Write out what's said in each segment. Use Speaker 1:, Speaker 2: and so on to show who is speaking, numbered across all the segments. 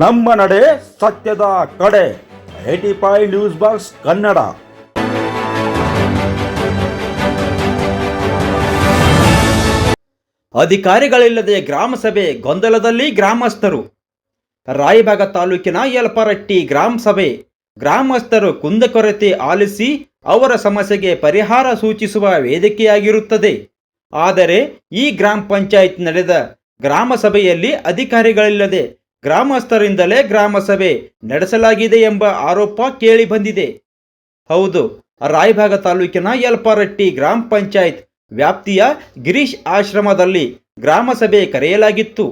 Speaker 1: ನಮ್ಮ ನಡೆ ಸತ್ಯದ ಕಡೆ. AT five news box Kannada. ಅಧಿಕಾರಿಗಳಿಲ್ಲದೆ ಗ್ರಾಮಸಭೆ ಗೊಂದಲದಲ್ಲಿ ಗ್ರಾಮಸ್ಥರು. ರಾಯಬಾಗ ತಾಲೂಕಿನ ಯಲ್ಪರಟ್ಟಿ ಗ್ರಾಮ ಸಭೆ. ಗ್ರಾಮಸ್ಥರು ಕುಂದಕೊರತೆ ಆಲಿಸಿ ಅವರ ಸಮಸ್ಯೆಗೆ ಪರಿಹಾರ ಸೂಚಿಸುವ ವೇದಿಕೆಯಾಗಿರುತ್ತದೆ. ಆದರೆ ಈ ಗ್ರಾಮ ಪಂಚಾಯತ್ ನಡೆದ ಗ್ರಾಮ ಸಭೆಯಲ್ಲಿ ಅಧಿಕಾರಿಗಳಿಲ್ಲದೆ ಗ್ರಾಮಸ್ಥರಿಂದಲೇ ಗ್ರಾಮಸಭೆ ನಡೆಸಲಾಗಿದೆ ಎಂಬ ಆರೋಪ ಕೇಳಿ ಬಂದಿದೆ. ಹೌದು, ರಾಯಭಾಗ ತಾಲೂಕಿನ ಯಲ್ಪಾರಟ್ಟಿ ಗ್ರಾಮ ಪಂಚಾಯತ್ ವ್ಯಾಪ್ತಿಯ ಗಿರೀಶ್ ಆಶ್ರಮದಲ್ಲಿ ಗ್ರಾಮಸಭೆ ಕರೆಯಲಾಗಿತ್ತು.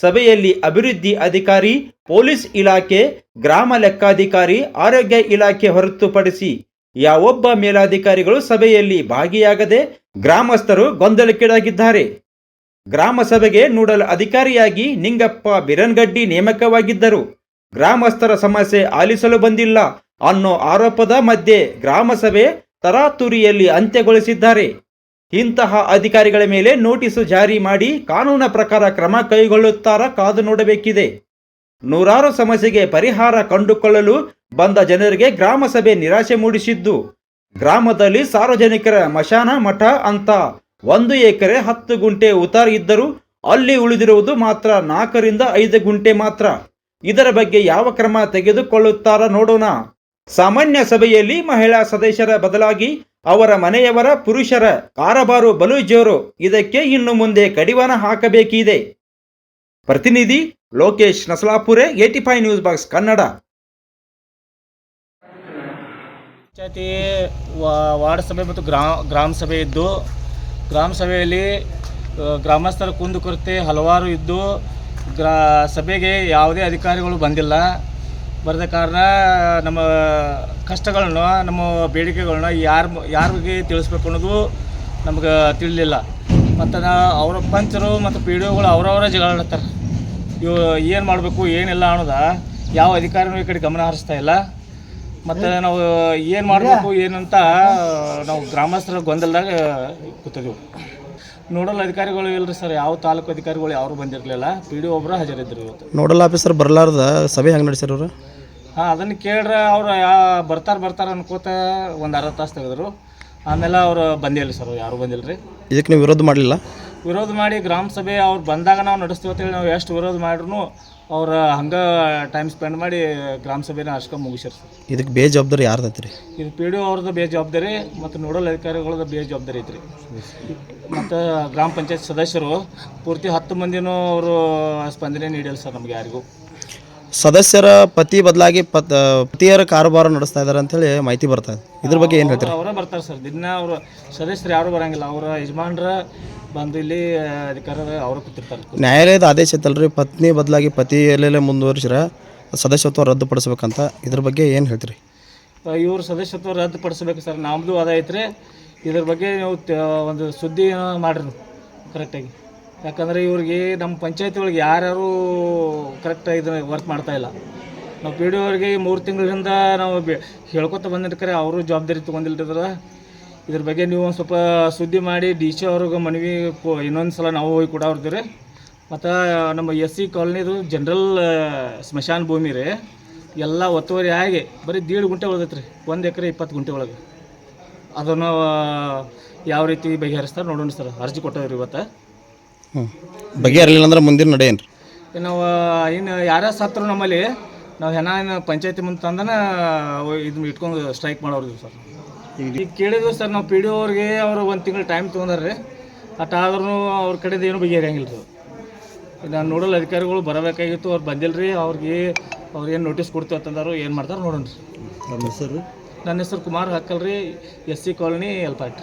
Speaker 1: ಸಭೆಯಲ್ಲಿ ಅಭಿವೃದ್ಧಿ ಅಧಿಕಾರಿ, ಪೊಲೀಸ್ ಇಲಾಖೆ, ಗ್ರಾಮ ಲೆಕ್ಕಾಧಿಕಾರಿ, ಆರೋಗ್ಯ ಇಲಾಖೆ ಹೊರತುಪಡಿಸಿ ಯಾವೊಬ್ಬ ಮೇಲಾಧಿಕಾರಿಗಳು ಸಭೆಯಲ್ಲಿ ಭಾಗಿಯಾಗದೆ ಗ್ರಾಮಸ್ಥರು ಗೊಂದಲಕ್ಕೀಡಾಗಿದ್ದಾರೆ. ಗ್ರಾಮ ಸಭೆಗೆ ನೋಡಲ್ ಅಧಿಕಾರಿಯಾಗಿ ನಿಂಗಪ್ಪ ಬಿರನ್ಗಡ್ಡಿ ನೇಮಕವಾಗಿದ್ದರು. ಗ್ರಾಮಸ್ಥರ ಸಮಸ್ಯೆ ಆಲಿಸಲು ಬಂದಿಲ್ಲ ಅನ್ನೋ ಆರೋಪದ ಮಧ್ಯೆ ಗ್ರಾಮಸಭೆ ತರಾತುರಿಯಲ್ಲಿ ಅಂತ್ಯಗೊಳಿಸಿದ್ದಾರೆ. ಇಂತಹ ಅಧಿಕಾರಿಗಳ ಮೇಲೆ ನೋಟಿಸು ಜಾರಿ ಮಾಡಿ ಕಾನೂನ ಪ್ರಕಾರ ಕ್ರಮ ಕೈಗೊಳ್ಳುತ್ತಾರ ಕಾದು ನೋಡಬೇಕಿದೆ. ನೂರಾರು ಸಮಸ್ಯೆಗೆ ಪರಿಹಾರ ಕಂಡುಕೊಳ್ಳಲು ಬಂದ ಜನರಿಗೆ ಗ್ರಾಮಸಭೆ ನಿರಾಶೆ ಮೂಡಿಸಿದ್ದು, ಗ್ರಾಮದಲ್ಲಿ ಸಾರ್ವಜನಿಕರ ಮಶಾನ ಮಠ ಅಂತ ಒಂದು ಎಕರೆ ಹತ್ತು ಗುಂಟೆ ಉತಾರ್ ಇದ್ದರೂ ಅಲ್ಲಿ ಉಳಿದಿರುವುದು ಮಾತ್ರ ನಾಲ್ಕರಿಂದ ಐದು ಗುಂಟೆ ಮಾತ್ರ. ಇದರ ಬಗ್ಗೆ ಯಾವ ಕ್ರಮ ತೆಗೆದುಕೊಳ್ಳುತ್ತಾರ ನೋಡೋಣ. ಸಾಮಾನ್ಯ ಸಭೆಯಲ್ಲಿ ಮಹಿಳಾ ಸದಸ್ಯರ ಬದಲಾಗಿ ಅವರ ಮನೆಯವರ ಪುರುಷರ ಕಾರಬಾರು ಬಲು ಜೋರು. ಇದಕ್ಕೆ ಇನ್ನು ಮುಂದೆ ಕಡಿವಾಣ ಹಾಕಬೇಕಿದೆ. ಪ್ರತಿನಿಧಿ Lokesh Nasalapure AT five news box Kannada.
Speaker 2: Panchayat ward ಸಭೆ ಮತ್ತು ಗ್ರಾಮ ಗ್ರಾಮ ಸಭೆ ಇದ್ದು ಗ್ರಾಮ ಸಭೆಯಲ್ಲಿ ಗ್ರಾಮಸ್ಥರ ಗ್ರಾಮಸ್ಥರ ಕುಂದುಕೊರತೆ ಹಲವಾರು ಇದ್ದು, ಗ್ರಾ, ಸಭೆಗೆ ಯಾವುದೇ ಅಧಿಕಾರಿಗಳು ಬಂದಿಲ್ಲ. ಬರದ ಕಾರಣ, ನಮ್ಮ ಕಷ್ಟಗಳನ್ನ, ನಮ್ಮ ಬೇಡಿಕೆಗಳನ್ನ ಯಾರು ಯಾರಿಗೆ ತಿಳಿಸ್ಬೇಕು ಅನ್ನೋದು ನಮ್ಗೆ ತಿಳಿಲಿಲ್ಲ. ಮತ್ತು ಅವರ ಪಂಚರು ಮತ್ತು ಪಿ ಡಿ ಒಗಳು ಅವರವರ ಜಗಳಾಡ್ತಾರೆ ಇವು ಏನು ಮಾಡಬೇಕು, ಏನಿಲ್ಲ ಅನ್ನೋದ ಯಾವ ಅಧಿಕಾರಿನೂ ಈ ಕಡೆ ಗಮನ ಹರಿಸ್ತಾ ಇಲ್ಲ. ಮತ್ತು ನಾವು ಏನು ಮಾಡಬೇಕು ಏನಂತ ನಾವು ಗ್ರಾಮಸ್ಥರ ಗೊಂದಲದಾಗ ಕೂತಿದ್ವಿ. ನೋಡಲ್ ಅಧಿಕಾರಿಗಳು ಇಲ್ರಿ ಸರ್ ಯಾವ ತಾಲೂಕು ಅಧಿಕಾರಿಗಳು ಯಾರು ಬಂದಿರಲಿಲ್ಲ. ಪಿ ಡಿ ಒಬ್ಬರು ಹಾಜರಿದ್ರು ಇವತ್ತು.
Speaker 3: ನೋಡಲ್ ಆಫೀಸರ್ ಬರಲಾರ್ದ ಸಭೆ ಹೆಂಗೆ ನಡೆಸ್ಯಾರ ಅವರು?
Speaker 2: ಹಾಂ ಅದನ್ನು ಕೇಳ್ರೆ ಅವ್ರು ಯಾ ಬರ್ತಾರೆ ಬರ್ತಾರೆ ಅನ್ಕೋತ ಒಂದು ಅರ್ಧ ತಾಸು ತೆಗೆದ್ರು. ಆಮೇಲೆ ಅವ್ರು ಬಂದಿಲ್ಲ ಸರ್ ಯಾರು ಬಂದಿಲ್ಲ ರೀ
Speaker 3: ಇದಕ್ಕೆ ನೀವು ವಿರೋಧ ಮಾಡಲಿಲ್ಲ?
Speaker 2: ವಿರೋಧ ಮಾಡಿ ಗ್ರಾಮ ಸಭೆ ಅವ್ರು ಬಂದಾಗ ನಾವು ನಡೆಸ್ತೀವಿ ಅಂತೇಳಿ ನಾವು ಎಷ್ಟು ವಿರೋಧ ಮಾಡ್ರು ಅವ್ರು ಹಂಗೆ ಟೈಮ್ ಸ್ಪೆಂಡ್ ಮಾಡಿ ಗ್ರಾಮ ಸಭೆನ ಅಷ್ಟೊಂದು ಮುಗಿಸ್ಯಾರ ಸರ್.
Speaker 3: ಇದಕ್ಕೆ ಬೇಜವಾಬ್ದಾರಿ ಯಾರ್ದೈತಿ ರೀ
Speaker 2: ಇದು ಪಿ ಡಿ ಅವ್ರದ್ದು ಬೇಜವಾಬ್ದಾರಿ ಮತ್ತು ನೋಡಲ್ ಅಧಿಕಾರಿಗಳದ್ದು ಬೇಜವಾಬ್ದಾರಿ ಐತ್ರಿ. ಮತ್ತು ಗ್ರಾಮ ಪಂಚಾಯತ್ ಸದಸ್ಯರು ಪೂರ್ತಿ ಹತ್ತು ಮಂದಿನೂ ಅವರು ಸ್ಪಂದನೆ ನೀಡಿಲ್ಲ ಸರ್ ನಮ್ಗೆ ಯಾರಿಗೂ.
Speaker 3: ಸದಸ್ಯರ ಪತಿ ಬದಲಾಗಿ ಪತ್ ಪತಿಯರ ಕಾರುಬಾರ ನಡೆಸ್ತಾ ಇದ್ದಾರೆ ಅಂತೇಳಿ ಮಾಹಿತಿ ಬರ್ತಾ ಇದೆ. ಇದ್ರ ಬಗ್ಗೆ ಏನು ಹೇಳ್ತಾರೆ?
Speaker 2: ಅವರೇ ಬರ್ತಾರೆ ಸರ್. ದಿನ ಅವರು ಸದಸ್ಯರು ಯಾರು ಬರಂಗಿಲ್ಲ. ಅವರ ಯಜಮಾನ್ರ ಬಂದು ಇಲ್ಲಿ ಅಧಿಕಾರದ ಅವರು ಕೂತಿರ್ತಾರೆ.
Speaker 3: ನ್ಯಾಯಾಲಯದ ಆದೇಶ ಐತಲ್ರಿ ಪತ್ನಿ ಬದಲಾಗಿ ಪತಿ ಎಲ್ಲೆಲ್ಲೇ ಮುಂದುವರಿಸಿರ ಸದಸ್ಯತ್ವ ರದ್ದುಪಡಿಸ್ಬೇಕಂತ ಇದ್ರ ಬಗ್ಗೆ ಏನು ಹೇಳ್ತೀರಿ?
Speaker 2: ಇವರು ಸದಸ್ಯತ್ವ ರದ್ದುಪಡಿಸ್ಬೇಕು ಸರ್. ನಮ್ಮದು ಅದ ಐತ್ರಿ. ಇದ್ರ ಬಗ್ಗೆ ನೀವು ಒಂದು ಸುದ್ದಿ ಮಾಡಿರಿ ಕರೆಕ್ಟಾಗಿ ಯಾಕಂದರೆ ಇವ್ರಿಗೆ ನಮ್ಮ ಪಂಚಾಯತಿ ಒಳಗೆ ಯಾರ್ಯಾರು ಕರೆಕ್ಟಾಗಿ ಇದನ್ನ ವರ್ಕ್ ಮಾಡ್ತಾ ಇಲ್ಲ. ನಾವು ಪಿ ಡಿ ಅವ್ರಿಗೆ ಮೂರು ತಿಂಗಳಿಂದ ನಾವು ಬೆ ಹೇಳ್ಕೊತ ಬಂದಿರ್ತಾರೆ. ಅವರು ಜವಾಬ್ದಾರಿ ತೊಗೊಂಡಿಲ್ದ್ರ ಇದ್ರ ಬಗ್ಗೆ ನೀವು ಒಂದು ಸ್ವಲ್ಪ ಸುದ್ದಿ ಮಾಡಿ ಡಿ ಸಿ ಅವ್ರಿಗೆ ಮನವಿ ಕೊ ಇನ್ನೊಂದು ಸಲ ನಾವು ಹೋಗಿ ಕೂಡ ಅವ್ರದ್ದು ಮತ್ತು ನಮ್ಮ ಎಸ್ ಸಿ ಕಾಲೋನಿದು ಜನರಲ್ ಸ್ಮಶಾನ ಭೂಮಿ ರೀ. ಎಲ್ಲ ಒತ್ತುವರಿ ಆಗಿ ಬರೀ ದೀಡ್ ಗುಂಟೆ ಉಳ್ದೈತೆ ರೀ. ಒಂದು ಎಕರೆ ಇಪ್ಪತ್ತು ಗುಂಟೆ ಒಳಗೆ. ಅದನ್ನು ಯಾವ ರೀತಿ ಬಗೆಹರಿಸ್ತಾರೆ ನೋಡೋಣ ಸರ್. ಅರ್ಜಿ ಕೊಟ್ಟವ್ರಿ ಇವತ್ತು.
Speaker 3: ಹ್ಞೂ ಬಗೆಹರಲಿಲ್ಲ ಅಂದ್ರೆ ಮುಂದಿನ ನಡೆ ಏನು ರೀ
Speaker 2: ನಾವು ಇನ್ನು ಯಾರ್ಯಾರು ಸತ್ರು ನಮ್ಮಲ್ಲಿ ನಾವು ಹೆಣ ಏನು ಪಂಚಾಯತಿ ಮುಂದೆ ತಂದನ ಇದನ್ನ ಇಟ್ಕೊಂಡು ಸ್ಟ್ರೈಕ್ ಮಾಡೋರು ಸರ್. ಈಗ ಕೇಳಿದ್ವಿ ಸರ್ ನಾವು ಪಿ ಡಿ ಅವ್ರಿಗೆ ಅವರು ಒಂದು ತಿಂಗಳು ಟೈಮ್ ತೊಗೊಂಡ್ರಿ ಅಟ್ ಆದ್ರೂ ಅವ್ರ ಕಡೆದು ಏನು ಬಗೆಹರಿಯಂಗಿಲ್ಲ ರೀ. ನಾನು ನೋಡಲ್ ಅಧಿಕಾರಿಗಳು ಬರಬೇಕಾಗಿತ್ತು ಅವ್ರು ಬಂದಿಲ್ಲ ರೀ. ಅವ್ರಿಗೆ ಅವ್ರು ಏನು ನೋಟಿಸ್ ಕೊಡ್ತೀವಿ ಅಂತಂದಾರು ಏನು ಮಾಡ್ತಾರೆ ನೋಡೋಣ ರೀ.
Speaker 3: ನನ್ನ ಹೆಸರು
Speaker 2: ನನ್ನ ಹೆಸರು ಕುಮಾರ್ ಹಾಕಲ್ ರೀ ಎಸ್ ಸಿ ಕಾಲೋನಿ ಎಲ್ಪಾಟ್